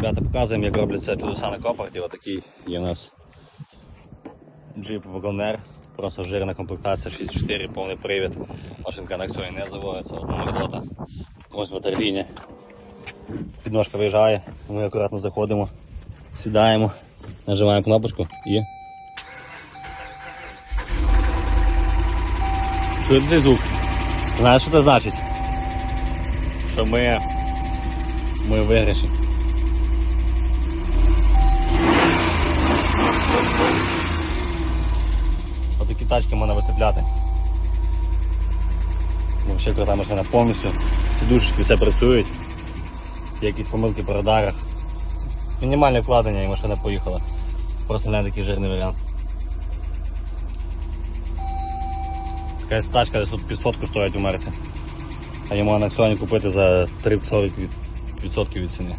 Ребята, показуємо, як робляться чудеса на копорті. Отакий є у нас джип Wagoner. Просто жирна комплектація 6.4, повний привід. Машинка на акціоні не заводиться, одна робота. Ось ватерліні. Підножка виїжджає, ми акуратно заходимо, сідаємо, нажимаємо кнопочку і. Чуєте звук? Знаєш, що це значить? Що ми. Ми виграші. Тачки можна вицепляти. Взагалі крута машина повністю. Сідушечки все працюють. Якісь помилки по радарах. Мінімальне вкладення і машина поїхала. Просто не такий жирний варіант. Якась тачка десь тут сотку стоїть у мерці. А йому на акціоні купити за 30-40% від ціни.